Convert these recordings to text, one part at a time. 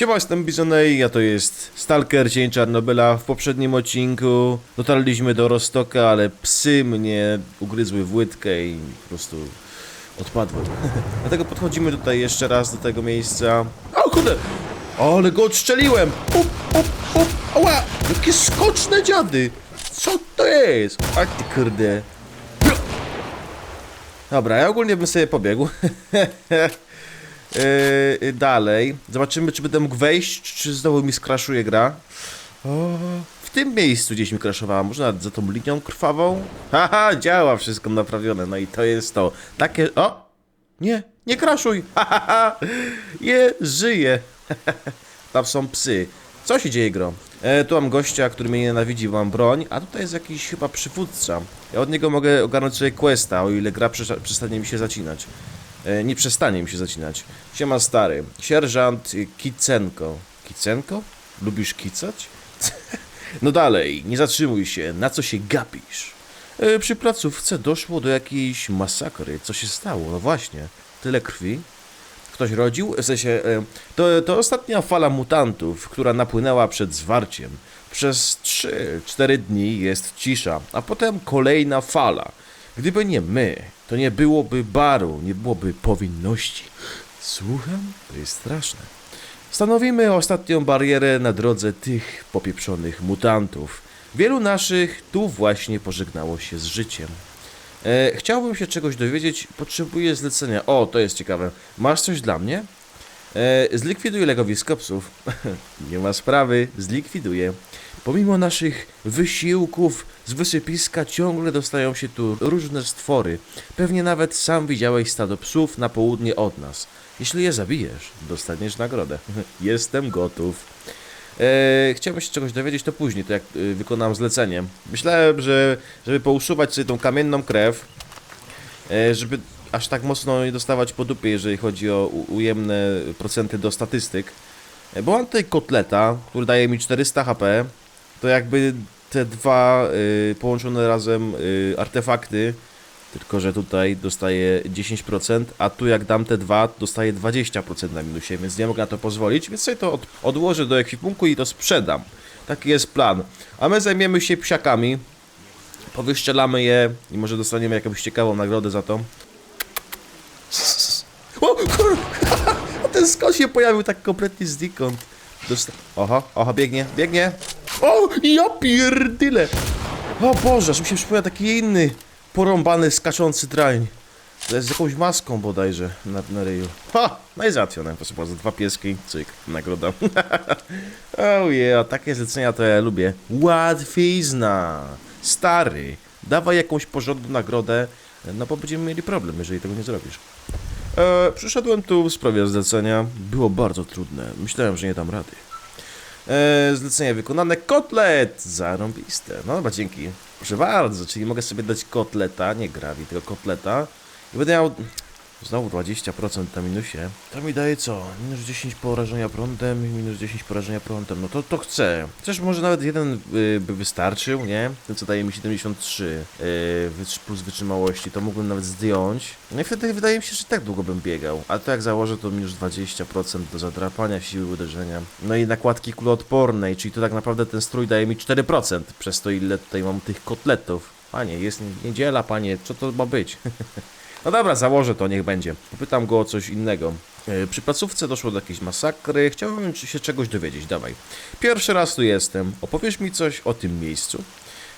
Siema, jestem Bizonej, a to jest Stalker Dzień Czarnobyla. W poprzednim odcinku dotarliśmy do Rostoka, ale psy mnie ugryzły w łydkę i po prostu odpadłem. Dlatego podchodzimy tutaj jeszcze raz do tego miejsca. O kurde! Ale go odstrzeliłem! Up, up, up! Ała! Jakie skoczne dziady! Co to jest? A ty kurde. Dobra, ja ogólnie bym sobie pobiegł. Yy, dalej. Zobaczymy, czy będę mógł wejść, czy znowu mi skraszuje gra. O, w tym miejscu gdzieś mi kraszowała. Może nawet za tą linią krwawą? Haha, działa wszystko naprawione. No i to jest to. Takie... O! Nie, nie kraszuj! Hahaha! Je, żyje! Tam są psy. Co się dzieje, gro? E, tu mam gościa, który mnie nienawidzi, bo mam broń, a tutaj jest jakiś chyba przywódca. Ja od niego mogę ogarnąć sobie questa, o ile gra przestanie mi się zacinać. E, nie przestanie mi się zacinać. Siema stary. Sierżant Kicenko. Kicenko? Lubisz kicać? no dalej, nie zatrzymuj się. Na co się gapisz? E, przy placówce doszło do jakiejś masakry. Co się stało? No właśnie. Tyle krwi. Ktoś rodził? W sensie, e, to, to ostatnia fala mutantów, która napłynęła przed zwarciem. Przez 3-4 dni jest cisza, a potem kolejna fala. Gdyby nie my, to nie byłoby baru, nie byłoby powinności. Słucham? To jest straszne. Stanowimy ostatnią barierę na drodze tych popieprzonych mutantów. Wielu naszych tu właśnie pożegnało się z życiem. E, chciałbym się czegoś dowiedzieć, potrzebuję zlecenia. O, to jest ciekawe. Masz coś dla mnie? E, zlikwiduj legowisko psów. Nie ma sprawy, zlikwiduję. Pomimo naszych wysiłków z wysypiska ciągle dostają się tu różne stwory. Pewnie nawet sam widziałeś stado psów na południe od nas. Jeśli je zabijesz, dostaniesz nagrodę. Jestem gotów. E, chciałbym się czegoś dowiedzieć, to później, to jak e, wykonam zlecenie. Myślałem, że żeby pouszuwać sobie tą kamienną krew, e, żeby aż tak mocno nie dostawać po dupie, jeżeli chodzi o ujemne procenty do statystyk. E, Bo mam tutaj kotleta, który daje mi 400 HP, to jakby te dwa y, połączone razem y, artefakty, tylko że tutaj dostaję 10%, a tu jak dam te dwa, dostaję 20% na minusie, więc nie mogę na to pozwolić, więc sobie to od, odłożę do ekwipunku i to sprzedam. Taki jest plan. A my zajmiemy się psiakami, powyszczelamy je i może dostaniemy jakąś ciekawą nagrodę za to. O, kur... Ten skos się pojawił tak kompletnie znikąd. Dosta... Oho, oho, biegnie, biegnie. O, ja pierdyle. O Boże, aż mi się przypomniał taki inny porąbany, skaczący drań. Z jakąś maską bodajże na, na ryju. Ha, no i załatwione. Proszę bardzo, dwa pieski, cyk, nagroda. oh yeah, takie zlecenia to ja lubię. Łatwizna. Stary, dawaj jakąś porządną nagrodę, no bo będziemy mieli problem, jeżeli tego nie zrobisz. E, przyszedłem tu w sprawie zlecenia. Było bardzo trudne. Myślałem, że nie dam rady. E, zlecenie wykonane. Kotlet! Zarąbiste. No dobra, dzięki. Proszę bardzo, czyli mogę sobie dać kotleta, nie grawi, tylko kotleta. I będę miał znowu 20% na minusie. To mi daje co? Minus 10 porażenia prądem, minus 10 porażenia prądem. No to, to chcę. Chociaż może nawet jeden y, by wystarczył, nie? Ten co daje mi 73 y, plus wytrzymałości, to mógłbym nawet zdjąć. No i wtedy wydaje mi się, że tak długo bym biegał. A to jak założę, to minus 20% do zadrapania siły uderzenia. No i nakładki kuloodpornej, czyli to tak naprawdę ten strój daje mi 4% przez to, ile tutaj mam tych kotletów. Panie, jest niedziela, panie, co to ma być? No dobra, założę to, niech będzie. Popytam go o coś innego. E, Przy placówce doszło do jakiejś masakry. Chciałbym się czegoś dowiedzieć, dawaj. Pierwszy raz tu jestem. Opowiesz mi coś o tym miejscu?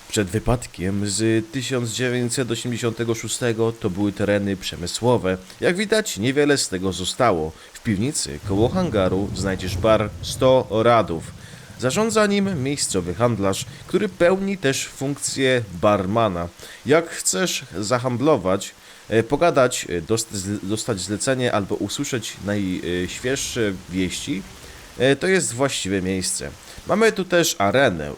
Przed wypadkiem z 1986 to były tereny przemysłowe. Jak widać, niewiele z tego zostało. W piwnicy koło hangaru znajdziesz bar 100 radów. Zarządza nim miejscowy handlarz, który pełni też funkcję barmana. Jak chcesz zahandlować, pogadać, e, dost- z- dostać zlecenie albo usłyszeć najświeższe wieści, e, to jest właściwe miejsce. Mamy tu też arenę,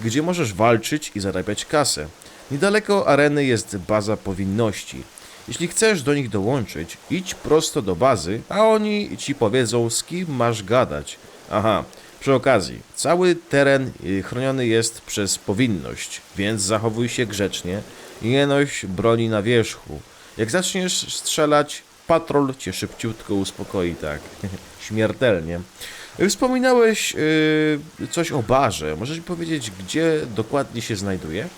gdzie możesz walczyć i zarabiać kasę. Niedaleko areny jest baza powinności. Jeśli chcesz do nich dołączyć, idź prosto do bazy, a oni ci powiedzą, z kim masz gadać. Aha, przy okazji, cały teren chroniony jest przez powinność, więc zachowuj się grzecznie i nie noś broni na wierzchu. Jak zaczniesz strzelać, patrol cię szybciutko uspokoi, tak. Śmiertelnie. Wspominałeś yy, coś o barze. Możesz mi powiedzieć, gdzie dokładnie się znajduje?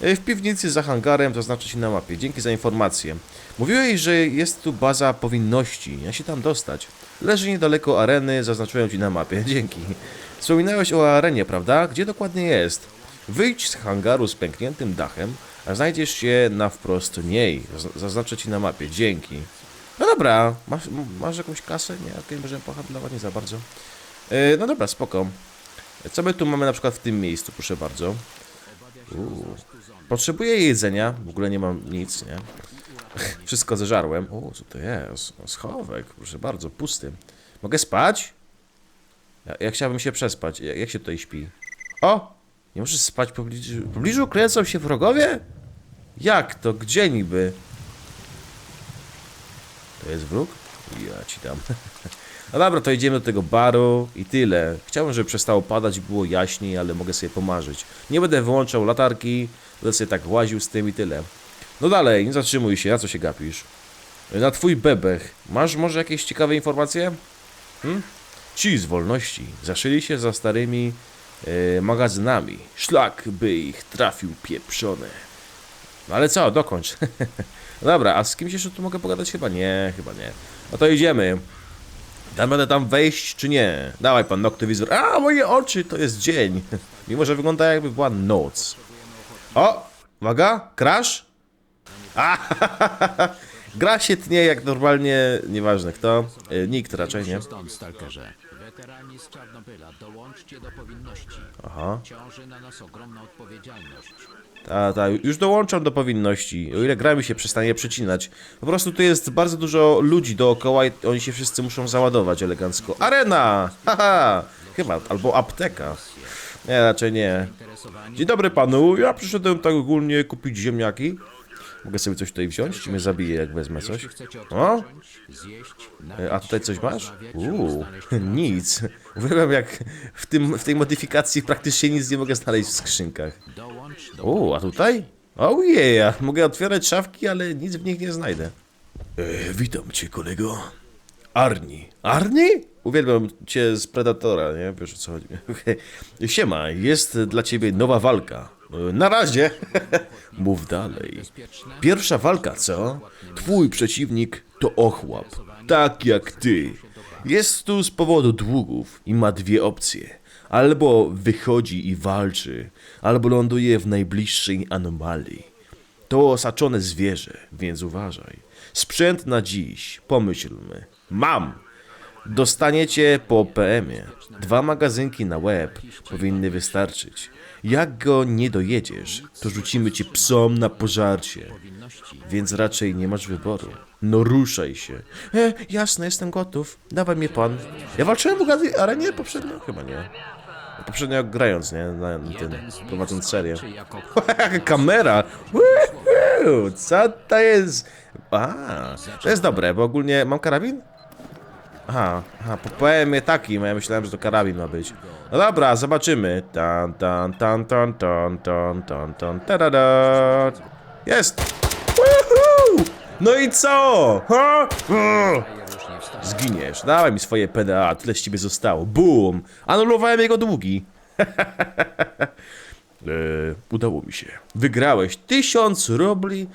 Yy, W piwnicy za hangarem, to znaczy się na mapie. Dzięki za informację. Mówiłeś, że jest tu baza powinności. Jak się tam dostać? Leży niedaleko areny, zaznaczyłem ci na mapie. Dzięki. Wspominałeś o arenie, prawda? Gdzie dokładnie jest? Wyjdź z hangaru z pękniętym dachem, a znajdziesz się na wprost niej. Zaz- Zaznaczę ci na mapie. Dzięki. No dobra, masz, masz jakąś kasę? Nie, okej, możemy pohandlować, nie za bardzo. E, no dobra, spoko. Co my tu mamy na przykład w tym miejscu, proszę bardzo. Uuu. Potrzebuję jedzenia, w ogóle nie mam nic, nie? Wszystko zeżarłem. O, co to jest? Schowek, proszę bardzo, pusty. Mogę spać? Ja, ja chciałbym się przespać. Jak się tutaj śpi? O! Nie możesz spać w pobliżu. W pobliżu kręcą się wrogowie? Jak to? Gdzie niby? To jest wróg? Ja ci dam. No dobra, to idziemy do tego baru i tyle. Chciałbym, żeby przestało padać było jaśniej, ale mogę sobie pomarzyć. Nie będę wyłączał latarki, będę sobie tak łaził z tym i tyle. No dalej, nie zatrzymuj się, na co się gapisz? Na twój bebech. Masz może jakieś ciekawe informacje? Hm? Ci z wolności zaszyli się za starymi magazynami. Szlak by ich trafił pieprzony. No ale co, dokończ. Dobra, a z kimś jeszcze tu mogę pogadać? Chyba nie, chyba nie. No to idziemy. Tam będę tam wejść, czy nie? Dawaj pan noktowizor. A, moje oczy, to jest dzień. Mimo, że wygląda jakby była noc. O, uwaga, crash. A, gra się tnie jak normalnie, nieważne kto. E, Nikt raczej, nie? Z Czarnobyla, dołączcie do powinności. Aha. Ciąży na nas ogromna odpowiedzialność. Ta, ta, już dołączam do powinności. O ile gra mi się przestanie przecinać. Po prostu tu jest bardzo dużo ludzi dookoła i oni się wszyscy muszą załadować elegancko. Arena! Haha! Chyba, albo apteka. Nie, raczej nie. Dzień dobry panu, ja przyszedłem tak ogólnie kupić ziemniaki. Mogę sobie coś tutaj wziąć, czy mnie zabije jak wezmę coś? O, e, a tutaj coś masz? Uuu, nic. Uwielbiam jak w, tym, w tej modyfikacji praktycznie nic nie mogę znaleźć w skrzynkach. O, a tutaj? Oh yeah, mogę otwierać szafki, ale nic w nich nie znajdę. E, witam cię, kolego. Arni. Arni? Uwielbiam cię z Predatora, nie? Wiesz o co chodzi. Siema, jest dla ciebie nowa walka. E, Na razie. Mów dalej. Pierwsza walka, co? Twój przeciwnik to ochłap. Tak jak ty. Jest tu z powodu długów i ma dwie opcje. Albo wychodzi i walczy, albo ląduje w najbliższej anomalii. To osaczone zwierzę, więc uważaj. Sprzęt na dziś, pomyślmy. Mam! Dostaniecie po PM-ie. Dwa magazynki na łeb powinny wystarczyć. Jak go nie dojedziesz, to rzucimy cię psom na pożarcie. Więc raczej nie masz wyboru. No ruszaj się. E, jasne, jestem gotów. Dawaj mnie pan. Ja walczyłem w ogóle arenie poprzednio? Chyba nie. Poprzednio grając, nie? Na, tym, prowadząc serię. Kamera! Woohoo! Co to jest? A, to jest dobre, bo ogólnie mam karabin? Aha, aha, po PM takim, a ja myślałem, że to karabin ma być. No dobra, zobaczymy. Tan, tan, tan, tan, tan, tan, tan, tan, tarada. Jest! Woohoo! No i co? Ha? Zginiesz. Dawaj mi swoje PDA, tyle z ciebie zostało. Boom! Anulowałem jego długi. Eee, udało mi się. Wygrałeś tysiąc rubli.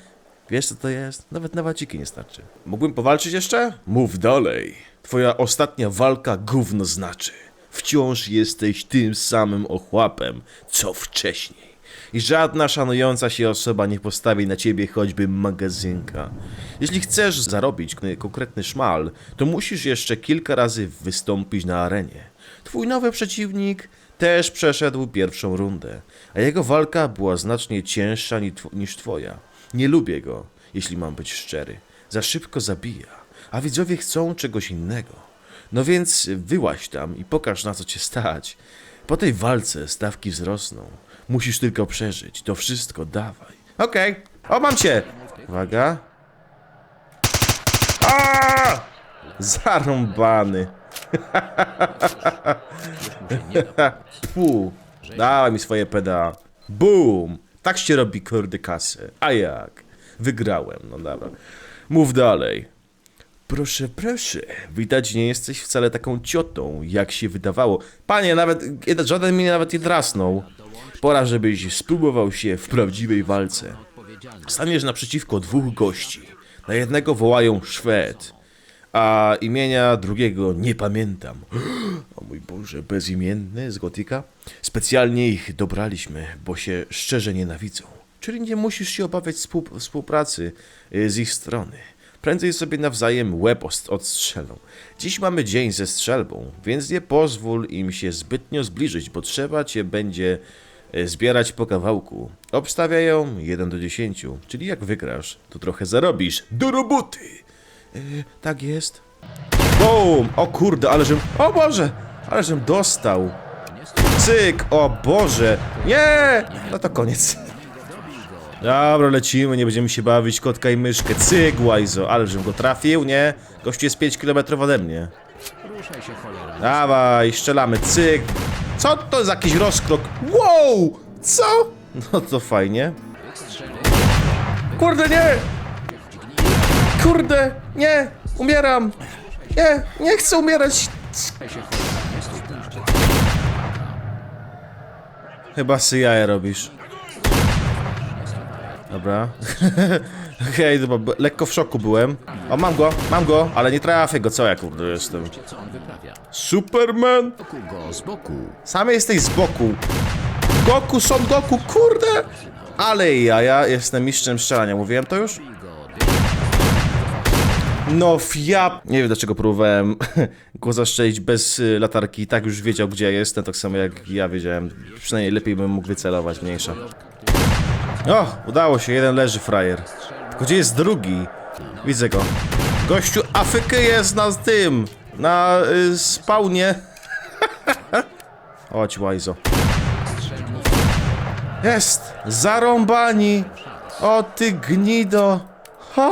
Wiesz co to jest? Nawet na waciki nie starczy. Mógłbym powalczyć jeszcze? Mów dalej. Twoja ostatnia walka gówno znaczy. Wciąż jesteś tym samym ochłapem, co wcześniej. I żadna szanująca się osoba nie postawi na ciebie choćby magazynka. Jeśli chcesz zarobić konkretny szmal, to musisz jeszcze kilka razy wystąpić na arenie. Twój nowy przeciwnik też przeszedł pierwszą rundę, a jego walka była znacznie cięższa niż twoja. Nie lubię go, jeśli mam być szczery. Za szybko zabija, a widzowie chcą czegoś innego. No więc wyłaź tam i pokaż na co cię stać. Po tej walce stawki wzrosną. Musisz tylko przeżyć. To wszystko dawaj. Okej. O, mam cię! Uwaga. A! Zarąbany. Pu. Dawaj mi swoje PDA. Boom. Tak się robi kurde kasę. A jak? Wygrałem. No dobra. Mów dalej. Proszę, proszę, widać nie jesteś wcale taką ciotą, jak się wydawało. Panie, nawet, żaden mnie nawet nie drasnął. Pora, żebyś spróbował się w prawdziwej walce. Staniesz naprzeciwko dwóch gości. Na jednego wołają Szwed, a imienia drugiego nie pamiętam. O mój Boże, bezimienny z Gotika? Specjalnie ich dobraliśmy, bo się szczerze nienawidzą. Czyli nie musisz się obawiać współ- współpracy y, z ich strony. Prędzej sobie nawzajem łeb odstrzelą. Dziś mamy dzień ze strzelbą, więc nie pozwól im się zbytnio zbliżyć, bo trzeba cię będzie e, zbierać po kawałku. Obstawiają 1 do 10, czyli jak wygrasz, to trochę zarobisz. Do roboty! E, tak jest. Boom! O kurde, ale żem... O Boże! Ale żem dostał. Cyk! O Boże! Nie! No to koniec. Dobra, lecimy, nie będziemy się bawić kotka i myszkę. Cyk, łajzo, ale żem go trafił, nie? Gościu jest 5 km ode mnie. Ruszaj się cholera. Dawaj, strzelamy, cyk. Co to za jakiś rozkrok? Wow! Co? No to fajnie. Kurde, nie! Kurde, nie! Umieram! Nie, nie chcę umierać! Chyba sy jaja robisz. Dobra. Okej, dobra, b- lekko w szoku byłem. O, mam go, mam go, ale nie trafię go, co ja kurde jestem. Co on wyprawia? Superman! Ku go z boku. Sam jesteś z boku. Goku, Son Goku, kurde! Ale ja, ja jestem mistrzem strzelania, mówiłem to już? No f- ja... Nie wiem dlaczego próbowałem go zastrzelić bez y, latarki i tak już wiedział gdzie ja jestem, tak samo jak ja wiedziałem. Przynajmniej lepiej bym mógł wycelować, mniejsza. O, udało się, jeden leży frajer. Tylko gdzie jest drugi? Widzę go. Gościu Afryky jest na tym, na y, spawnie. Chodź, Łajzo. Jest! Zarąbani! O ty gnido! Ha!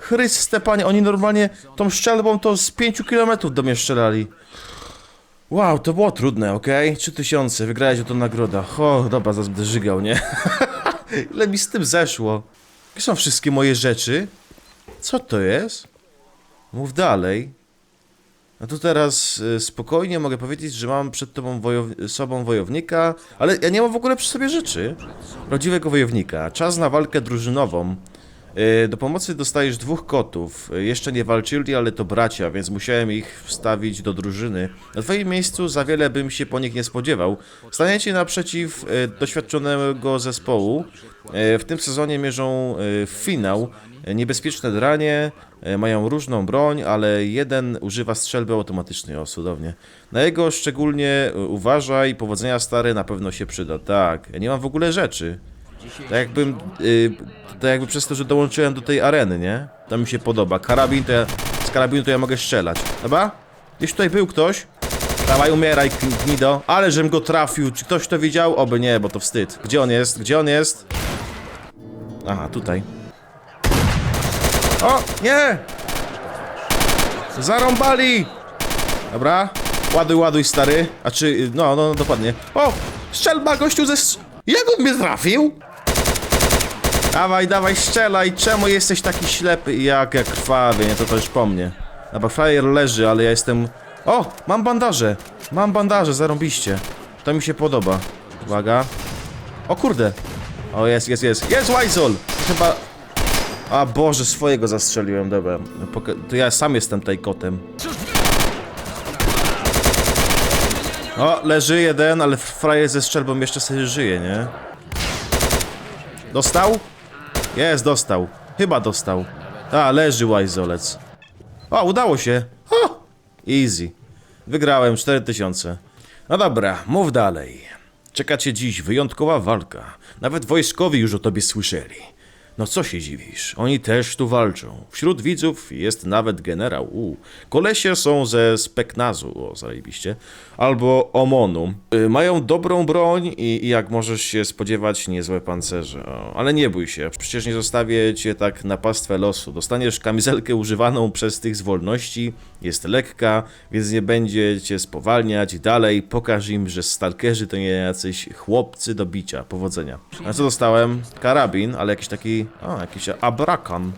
Chryste panie, oni normalnie tą szczelbą to z 5 km do mnie strzelali. Wow, to było trudne, okej? 3000, wygrałeś o to nagroda. O, dobra, zaraz żygał, nie? Ile mi z tym zeszło? Gdzie są wszystkie moje rzeczy? Co to jest? Mów dalej. No to teraz y, spokojnie mogę powiedzieć, że mam przed tobą wojow- sobą wojownika, ale ja nie mam w ogóle przy sobie rzeczy. Prawdziwego wojownika. Czas na walkę drużynową. Y, Do pomocy dostajesz dwóch kotów. Y, Jeszcze nie walczyli, ale to bracia, więc musiałem ich wstawić do drużyny. Na twoim miejscu za wiele bym się po nich nie spodziewał. Staniecie naprzeciw y, doświadczonego zespołu. W tym sezonie mierzą w finał. Niebezpieczne dranie, mają różną broń, ale jeden używa strzelby automatycznej. O, cudownie. Na jego szczególnie uważaj, powodzenia stary na pewno się przyda. Tak, nie mam w ogóle rzeczy. Tak jakbym, y, tak jakby przez to, że dołączyłem do tej areny, nie? To mi się podoba. Karabin to ja, z karabinu to ja mogę strzelać. Dobra? Gdzieś tutaj był ktoś? Dawaj, umieraj, gn- gnido. Ale żem go trafił. Czy ktoś to widział? Oby nie, bo to wstyd. Gdzie on jest? Gdzie on jest? Aha, tutaj. O, nie! Zarąbali! Dobra. Ładuj, ładuj, stary. A czy, no, no, dokładnie. O! Strzelba, gościu ze... Jak on mnie trafił? Dawaj, dawaj, strzelaj. Czemu jesteś taki ślepy? Jak, jak krwawy, nie? To to już po mnie. Dobra, frajer leży, ale ja jestem... O! Mam bandaże. Mam bandaże, zarąbiście. To mi się podoba. Uwaga. O kurde. O, jest, jest, jest. Jest Wajzol! Chyba... A Boże, swojego zastrzeliłem, dobra. No, To ja sam jestem tutaj kotem. O, leży jeden, ale frajer ze strzelbą jeszcze sobie żyje, nie? Dostał? Jest, dostał. Chyba dostał. A, leży łajzolec. O, udało się. O, easy. Wygrałem 4000. No dobra, mów dalej. Czeka cię dziś wyjątkowa walka. Nawet wojskowi już o tobie słyszeli. No co się dziwisz? Oni też tu walczą. Wśród widzów jest nawet generał. U. Kolesie są ze Speknazu, o zajebiście, albo Omonu. Y, mają dobrą broń i, i jak możesz się spodziewać, niezłe pancerze. O, ale nie bój się, przecież nie zostawię cię tak na pastwę losu. Dostaniesz kamizelkę używaną przez tych z wolności, jest lekka, więc nie będzie cię spowalniać. Dalej pokaż im, że stalkerzy to nie jacyś chłopcy do bicia. Powodzenia. A co dostałem? Karabin, ale jakiś taki... O, jakiś abrakan.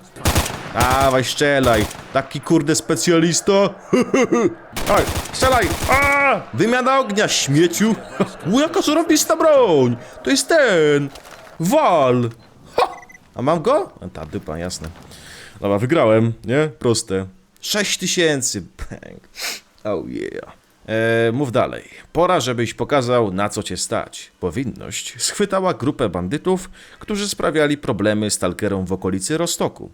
Dawaj, strzelaj. Taki kurde specjalista. Oj, strzelaj. A! Wymiana ognia, śmieciu. U, jaka zarobista broń. To jest ten. Wal. Ha! A mam go? Ta dupa, jasne. Dobra, wygrałem, nie? Proste. 6 tysięcy. Bang. Oh yeah. E, mów dalej. Pora, żebyś pokazał, na co cię stać. Powinność schwytała grupę bandytów, którzy sprawiali problemy stalkerom w okolicy Rostoku.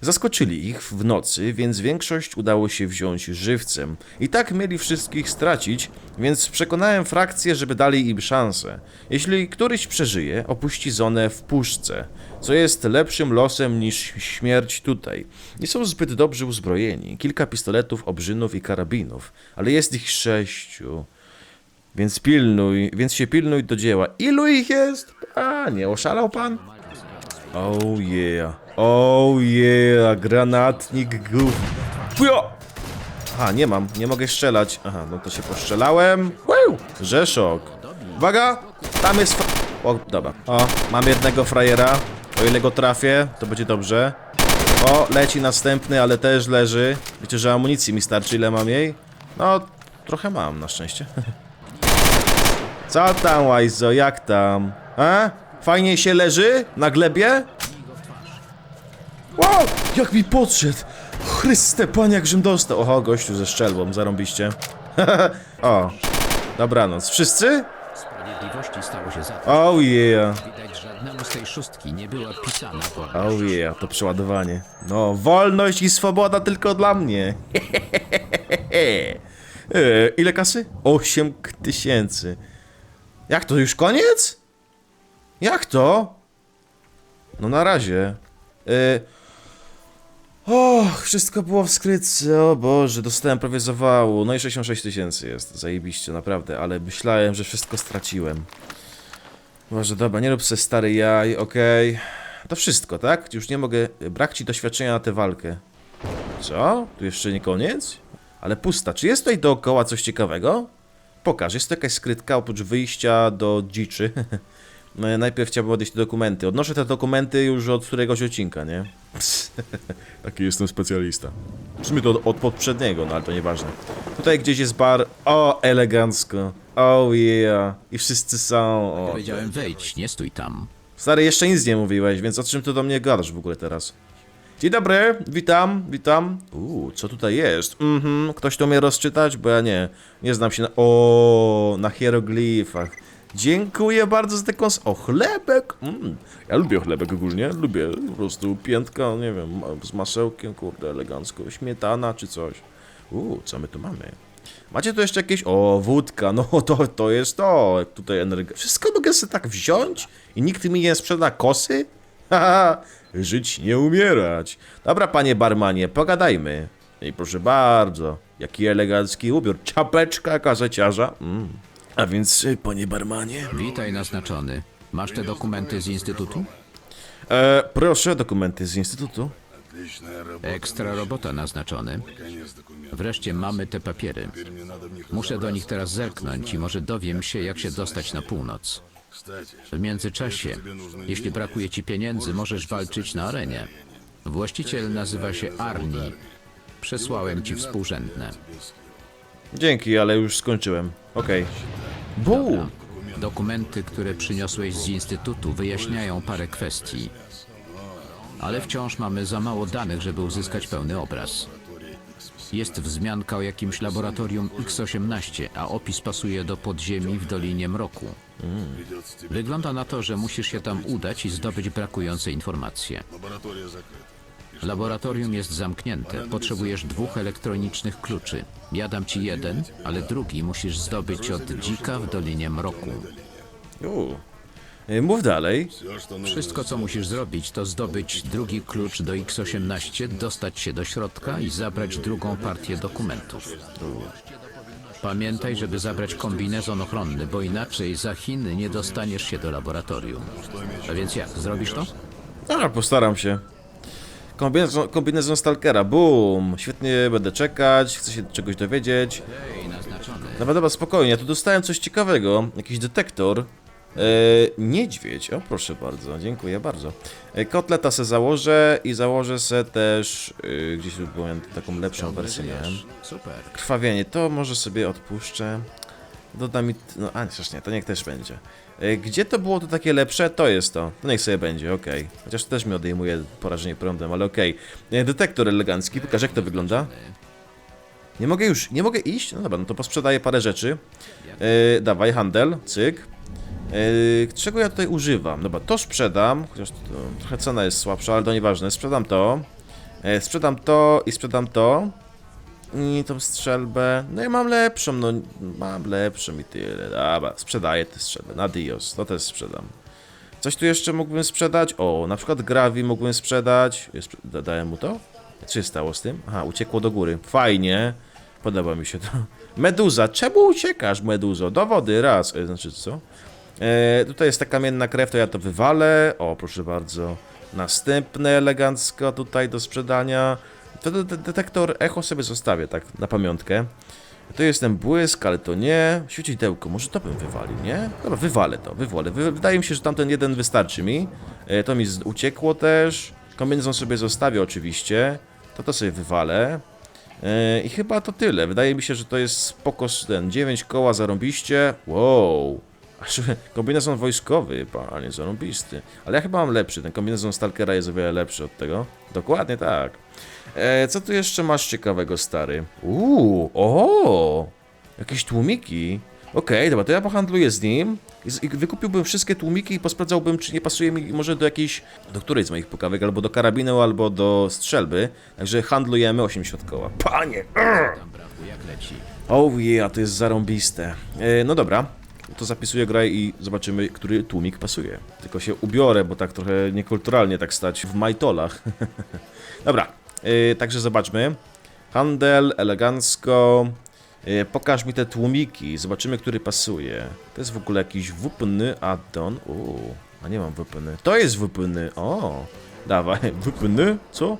Zaskoczyli ich w nocy, więc większość udało się wziąć żywcem. I tak mieli wszystkich stracić, więc przekonałem frakcję, żeby dali im szansę. Jeśli któryś przeżyje, opuści zonę w puszce, co jest lepszym losem niż śmierć tutaj. Nie są zbyt dobrze uzbrojeni. Kilka pistoletów, obrzynów i karabinów, ale jest ich sześciu. Więc pilnuj, więc się pilnuj do dzieła. Ilu ich jest? A, nie oszalał pan? Oh yeah. Oh yeah. Granatnik gów. Fujo! Aha, nie mam, nie mogę strzelać. Aha, no to się postrzelałem. Wow! Rzeszok. Uwaga! Tam jest. O, dobra. O, mam jednego frajera. O ile go trafię, to będzie dobrze. O, leci następny, ale też leży. Wiecie, że amunicji mi starczy, ile mam jej? No, trochę mam, na szczęście. Co tam, Łajzo, jak tam? A? Fajnie się leży? Na glebie? Wow! Jak mi podszedł! Chryste, panie, jakżem dostał! Oho, gościu ze strzelbą, zarąbiście. o, dobranoc. Wszyscy? Sprawiedliwości stało się za. Oh yeah, żadnemu z tej szóstki nie była pisana wolność. oh yeah, to przeładowanie. No, wolność i swoboda tylko dla mnie. e, ile kasy? 8 tysięcy. Jak to, już koniec? Jak to? No na razie. E, Och, wszystko było w skrytce, o Boże, dostałem prawie zawału. No i 66 tysięcy jest, zajebiście, naprawdę, ale myślałem, że wszystko straciłem. Boże, dobra, nie rób se stary jaj, okej. To wszystko, tak? Już nie mogę, brak ci doświadczenia na tę walkę. Co? Tu jeszcze nie koniec? Ale pusta, czy jest tutaj dookoła coś ciekawego? Pokaż, jest to jakaś skrytka oprócz wyjścia do dziczy. No, Najpierw chciałbym odejść te dokumenty. Odnoszę te dokumenty już od któregoś odcinka, nie? Taki jestem specjalista. W sumie to od, od poprzedniego, no ale to nieważne. Tutaj gdzieś jest bar. O, elegancko. Oh yeah. I wszyscy są. O, Powiedziałem wejdź, nie stój tam. Stary, jeszcze nic nie mówiłeś, więc o czym ty do mnie gadasz w ogóle teraz? Dzień dobry, witam, witam. Uuu, co tutaj jest? Mhm, ktoś to mnie rozczytać? Bo ja nie, nie znam się na... O, na hieroglifach. Dziękuję bardzo za kons... O, chlebek! Mm. Ja lubię chlebek ogólnie, lubię po prostu piętka, nie wiem, z masełkiem, kurde, elegancko, śmietana czy coś. Uuu, co my tu mamy? Macie tu jeszcze jakieś... O, wódka, no to, to jest to, tutaj energia... Wszystko mogę sobie tak wziąć i nikt mi nie sprzeda kosy? Haha, żyć nie umierać. Dobra, panie barmanie, pogadajmy. I proszę bardzo, jaki elegancki ubiór, czapeczka gazeciarza. Mm. A więc, y, panie barmanie... Witaj naznaczony. Masz te dokumenty z instytutu? E, proszę, dokumenty z instytutu. Ekstra robota naznaczony. Wreszcie mamy te papiery. Muszę do nich teraz zerknąć i może dowiem się, jak się dostać na północ. W międzyczasie, jeśli brakuje ci pieniędzy, możesz walczyć na arenie. Właściciel nazywa się Arni. Przesłałem ci współrzędne. Dzięki, ale już skończyłem. Okej. Bum! Dokumenty, które przyniosłeś z instytutu, wyjaśniają parę kwestii. Ale wciąż mamy za mało danych, żeby uzyskać pełny obraz. Jest wzmianka o jakimś laboratorium X-18, a opis pasuje do podziemi w Dolinie Mroku. Wygląda na to, że musisz się tam udać i zdobyć brakujące informacje. Laboratorium jest zamknięte. Potrzebujesz dwóch elektronicznych kluczy. Ja dam ci jeden, ale drugi musisz zdobyć od dzika w Dolinie Mroku. Y, Mów dalej. Wszystko, co musisz zrobić, to zdobyć drugi klucz do X-18, dostać się do środka i zabrać drugą partię dokumentów. Pamiętaj, żeby zabrać kombinezon ochronny, bo inaczej za Chiny nie dostaniesz się do laboratorium. A więc jak, zrobisz to? A, postaram się. Kombinezon, kombinezon Stalkera, boom! Świetnie, będę czekać, chcę się czegoś dowiedzieć. Ej, naznaczony. Dobra, dobra, spokojnie, ja tu dostałem coś ciekawego. Jakiś detektor. Niedźwiedź, o proszę bardzo, dziękuję bardzo. E, kotleta se założę i założę se też, e, gdzieś tu byłem, taką lepszą wersję miałem. Super. Krwawienie, to może sobie odpuszczę. Doda mi, no a przecież nie, to niech też będzie. E, Gdzie to było to takie lepsze? To jest to. To niech sobie będzie, okej. Chociaż to też mi odejmuje porażenie prądem, ale okej. E, Detektor elegancki, pokaż jak to wygląda. Nie mogę już, nie mogę iść? No dobra, no to posprzedaję parę rzeczy. E, dawaj, handel, cyk. E, czego ja tutaj używam? Dobra, to sprzedam, chociaż to, trochę cena jest słabsza, ale to nieważne. Sprzedam to. E, sprzedam to i sprzedam to. I tą strzelbę. No i mam lepszą, no mam lepszą i tyle. Dobra, sprzedaję tę strzelbę. Na Dios, to też sprzedam. Coś tu jeszcze mógłbym sprzedać? O, na przykład Gravi mógłbym sprzedać. Dałem mu to? Co się stało z tym? Aha, uciekło do góry. Fajnie. Podoba mi się to. Meduza, czemu uciekasz, Meduzo? Do wody, raz. E, znaczy co? E, tutaj jest ta kamienna krew, to ja to wywalę. O, proszę bardzo. Następne elegancko tutaj do sprzedania. To de- de- detektor echo sobie zostawię, tak, na pamiątkę. To jest ten błysk, ale to nie. Świecidełko, może to bym wywalił, nie? Dobra, wywalę to, wywalę. Wy, wydaje mi się, że tamten jeden wystarczy mi. E, to mi uciekło też. Kombinezon sobie zostawię oczywiście. To to sobie wywalę. E, I chyba to tyle. Wydaje mi się, że to jest spoko ten 9 koła zarąbiście. Wow. Kombinezon wojskowy, panie, zarąbisty. Ale ja chyba mam lepszy. Ten kombinezon Stalkera jest o wiele lepszy od tego. Dokładnie tak. E, co tu jeszcze masz ciekawego, stary? Uuu, o, jakieś tłumiki. Okej, dobra, to ja pohandluję z nim i, wykupiłbym wszystkie tłumiki i posprawdzałbym, czy nie pasuje mi może do jakiejś, do której z moich pukawek, albo do karabinu, albo do strzelby. Także handlujemy 80 koła. Panie! Tam brachu, jak leci. Oh yeah, to jest zarąbiste. E, no dobra, to zapisuję grę i zobaczymy, który tłumik pasuje. Tylko się ubiorę, bo tak trochę niekulturalnie tak stać w majtolach. dobra, e, także zobaczmy. Handel, elegancko. E, pokaż mi te tłumiki, zobaczymy, który pasuje. To jest w ogóle jakiś wypny addon. Uuu, a nie mam wypny. To jest wypny, o. Dawaj, wypny, co?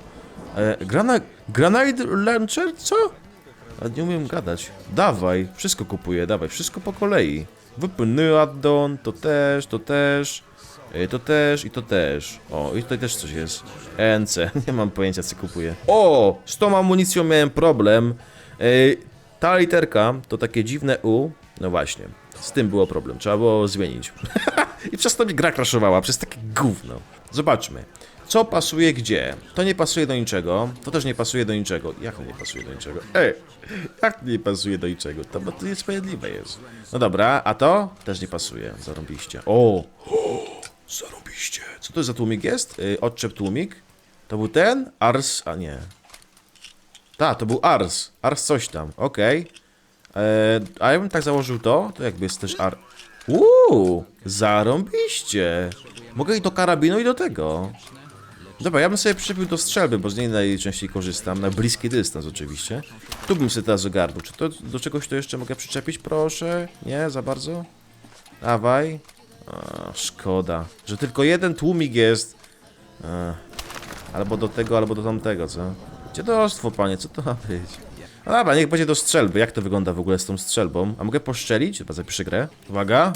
E, grana, granite launcher, co? Ale nie umiem gadać. Dawaj, wszystko kupuję, dawaj, wszystko po kolei. Wypny addon, to też, to też, y, to też i to też. O, i tutaj też coś jest. ENC, nie mam pojęcia co kupuję. O, z tą amunicją miałem problem. Y, Ta literka to takie dziwne U. No właśnie, z tym było problem, trzeba było zmienić. I przez to mi gra crashowała, przez takie gówno. Zobaczmy. Co pasuje gdzie? To nie pasuje do niczego, to też nie pasuje do niczego. Jak to nie pasuje do niczego? Ej, jak to nie pasuje do niczego? To, bo to niesprawiedliwe jest. No dobra, a to też nie pasuje. Zarąbiście. O! o zarąbiście. Co to za tłumik jest? Yy, odczep tłumik? To był ten? Ars, a nie. Ta, to był Ars. Ars coś tam, okej. Eee, A ja bym tak założył to, to jakby jest też Ar... Uuu, zarąbiście. Mogę i do karabinu i do tego. Dobra, ja bym sobie przyczepił do strzelby, bo z niej najczęściej korzystam, na bliski dystans oczywiście. Tu bym sobie teraz ogarnął. Czy to do czegoś to jeszcze mogę przyczepić, proszę? Nie, za bardzo? Dawaj. A, szkoda, że tylko jeden tłumik jest. Albo do tego, albo do tamtego, co? Dziadostwo, panie, co to ma być? No dobra, niech będzie do strzelby. Jak to wygląda w ogóle z tą strzelbą? A mogę poszczelić? Chyba zapiszę grę. Uwaga.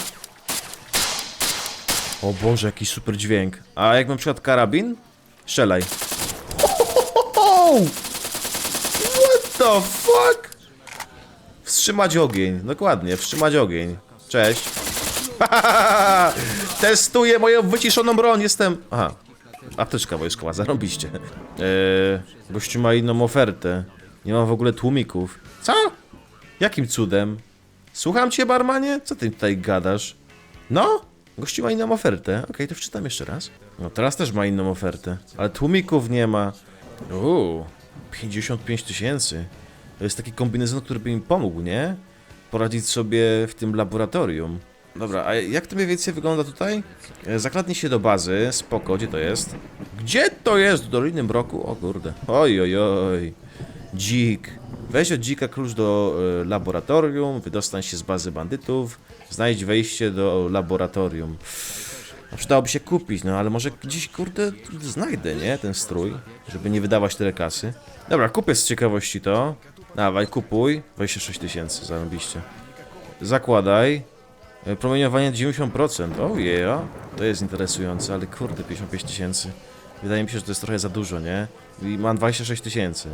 O Boże, jaki super dźwięk. A jak mam na przykład karabin? Strzelaj. What the fuck? Wstrzymać ogień. Dokładnie, wstrzymać ogień. Cześć. Testuję moją wyciszoną broń. Jestem... Aha. Apteczka wojskowa, zarąbiście. Eee, gościu ma inną ofertę. Nie mam w ogóle tłumików. Co? Jakim cudem? Słucham cię, barmanie? Co ty tutaj gadasz? No? Gościu ma inną ofertę. Okej, to wczytam jeszcze raz. No teraz też ma inną ofertę. Ale tłumików nie ma. Uuu, 55 tysięcy. To jest taki kombinezon, który by mi pomógł, nie? Poradzić sobie w tym laboratorium. Dobra, a jak to mniej więcej wygląda tutaj? E, Zakradnij się do bazy, spoko, gdzie to jest? Gdzie to jest? W Doliny Mroku? O kurde. Oj, oj, oj. Dzik. Weź od dzika klucz do e, laboratorium, wydostań się z bazy bandytów, znajdź wejście do laboratorium. No, przydałoby się kupić, no ale może gdzieś, kurde, znajdę, nie? Ten strój, żeby nie wydawać tyle kasy. Dobra, kupię z ciekawości to. Dawaj, kupuj. 26 tysięcy, zarobiście. Zakładaj. E, Promieniowanie 90%. O yeah. To jest interesujące, ale kurde, 55 tysięcy. Wydaje mi się, że to jest trochę za dużo, nie? I mam 26 tysięcy.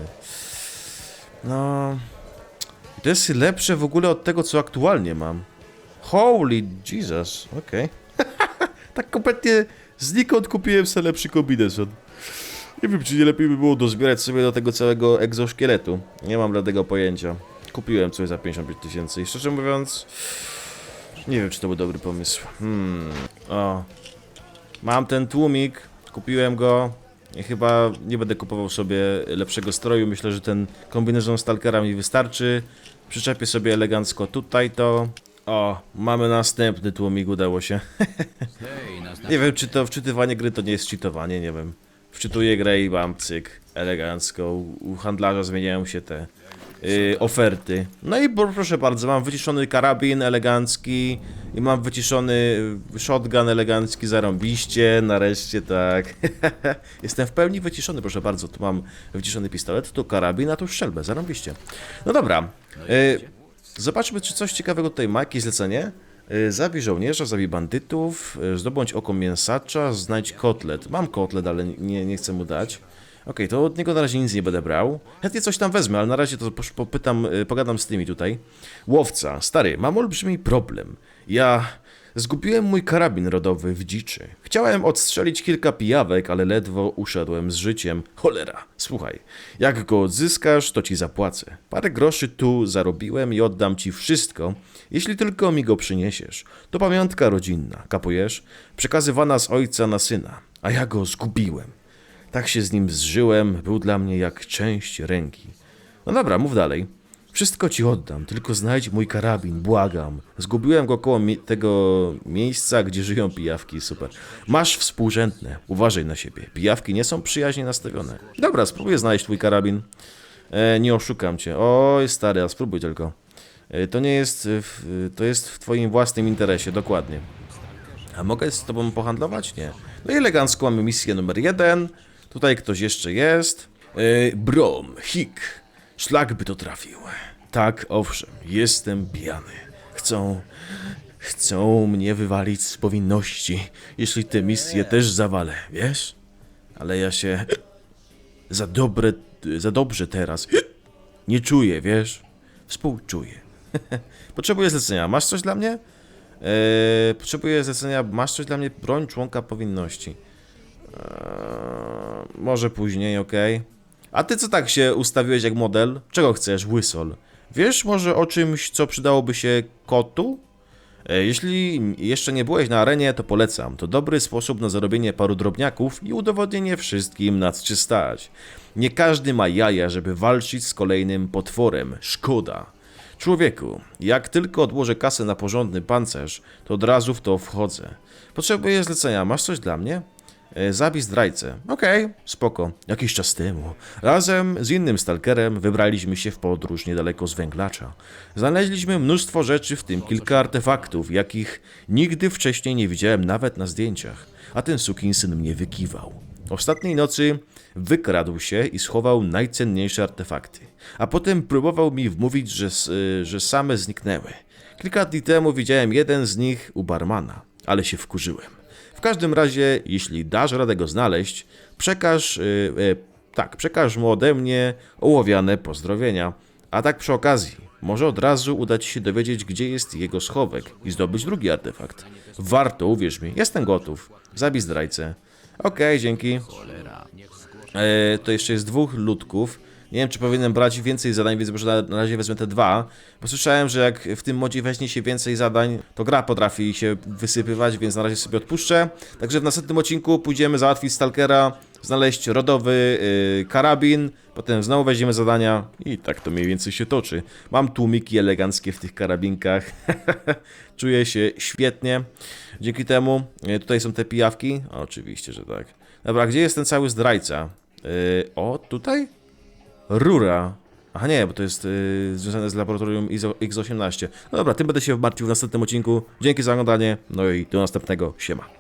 No... To jest lepsze w ogóle od tego, co aktualnie mam. Holy Jesus, okej. tak kompletnie znikąd kupiłem sobie lepszy kombinezon. Nie wiem, czy nie lepiej by było dozbierać sobie do tego całego egzoszkieletu. Nie mam żadnego pojęcia. Kupiłem coś za 55 tysięcy i szczerze mówiąc... Nie wiem, czy to był dobry pomysł. Hmm... O... Mam ten tłumik, kupiłem go chyba nie będę kupował sobie lepszego stroju. Myślę, że ten kombinezon Stalkera mi wystarczy. Przyczepię sobie elegancko tutaj to. O, mamy następny tłumik, udało się. Nie wiem, czy to wczytywanie gry to nie jest cheatowanie, nie wiem. Wczytuję grę i mam cyk, elegancko. U handlarza zmieniają się te y, oferty. No i proszę bardzo, mam wyciszony karabin elegancki i mam wyciszony shotgun elegancki zarąbiście, nareszcie tak. Jestem w pełni wyciszony, proszę bardzo. Tu mam wyciszony pistolet, tu karabin, a tu strzelbę, zarąbiście. No dobra. Y, Zobaczmy, czy coś ciekawego tutaj ma, jakieś zlecenie. Y, Zabij żołnierza, zabij bandytów, y, zdobądź oko mięsacza, znajdź kotlet. Mam kotlet, ale nie, nie chcę mu dać. Okej, to od niego na razie nic nie będę brał. Chętnie coś tam wezmę, ale na razie to popytam, y, pogadam z tymi tutaj. Łowca, stary, mam olbrzymi problem. Ja zgubiłem mój karabin rodowy w dziczy. Chciałem odstrzelić kilka pijawek, ale ledwo uszedłem z życiem. Cholera, słuchaj, jak go odzyskasz, to ci zapłacę. Parę groszy tu zarobiłem i oddam ci wszystko, jeśli tylko mi go przyniesiesz. To pamiątka rodzinna, kapujesz? Przekazywana z ojca na syna, a ja go zgubiłem. Tak się z nim zżyłem, był dla mnie jak część ręki. No dobra, mów dalej. Wszystko ci oddam, tylko znajdź mój karabin, błagam. Zgubiłem go koło mi tego miejsca, gdzie żyją pijawki, super. Masz współrzędne, uważaj na siebie. Pijawki nie są przyjaźnie nastawione. Dobra, spróbuję znaleźć twój karabin. E, nie oszukam cię. Oj, stary, a spróbuj tylko. E, to nie jest, w, to jest w twoim własnym interesie, dokładnie. A mogę z tobą pohandlować? Nie. No i elegancko mamy misję numer jeden. Tutaj ktoś jeszcze jest. Yy, Brom, Hik. Szlak by to trafił. Tak, owszem, jestem pijany. Chcą... Chcą mnie wywalić z powinności, jeśli tę misję też zawalę, wiesz? Ale ja się... Za dobre... Za dobrze teraz... Nie czuję, wiesz? Współczuję. Potrzebuję zlecenia. Masz coś dla mnie? Eee, potrzebuję zlecenia. Masz coś dla mnie? Broń członka powinności. Eee, może później, okej. A ty co tak się ustawiłeś jak model? Czego chcesz, Łysol? Wiesz może o czymś, co przydałoby się kotu? E, Jeśli jeszcze nie byłeś na arenie, to polecam. To dobry sposób na zarobienie paru drobniaków i udowodnienie wszystkim, na co cię stać. Nie każdy ma jaja, żeby walczyć z kolejnym potworem. Szkoda. Człowieku, jak tylko odłożę kasę na porządny pancerz, to od razu w to wchodzę. Potrzebuję zlecenia, masz coś dla mnie? E, Zabij zdrajcę. Okej, spoko. Jakiś czas temu, razem z innym stalkerem wybraliśmy się w podróż niedaleko z węglacza. Znaleźliśmy mnóstwo rzeczy, w tym kilka artefaktów, jakich nigdy wcześniej nie widziałem nawet na zdjęciach. A ten sukinsyn mnie wykiwał. Ostatniej nocy wykradł się i schował najcenniejsze artefakty, a potem próbował mi wmówić, że, y, że same zniknęły. Kilka dni temu widziałem jeden z nich u barmana, ale się wkurzyłem. W każdym razie, jeśli dasz radę go znaleźć, przekaż, y, y, tak, przekaż mu ode mnie ołowiane pozdrowienia. A tak przy okazji, może od razu uda ci się dowiedzieć, gdzie jest jego schowek i zdobyć drugi artefakt. Warto, uwierz mi, jestem gotów. Zabij zdrajcę. Okej, dzięki. E, to jeszcze jest dwóch ludków. Nie wiem, czy powinienem brać więcej zadań, więc może na, razie wezmę te dwa. Bo słyszałem, że jak w tym modzie weźmie się więcej zadań, to gra potrafi się wysypywać, więc na razie sobie odpuszczę. Także w następnym odcinku pójdziemy załatwić Stalkera, znaleźć rodowy y, karabin, potem znowu weźmiemy zadania i tak to mniej więcej się toczy. Mam tłumiki eleganckie w tych karabinkach. Czuję się świetnie. Dzięki temu y, tutaj są te pijawki. Oczywiście, że tak. Dobra, gdzie jest ten cały zdrajca? Y, o, tutaj? Rura. Aha, nie, bo to jest y, związane z laboratorium ISO, X18. No dobra, tym będę się martwił w następnym odcinku. Dzięki za oglądanie, no i do następnego. Siema.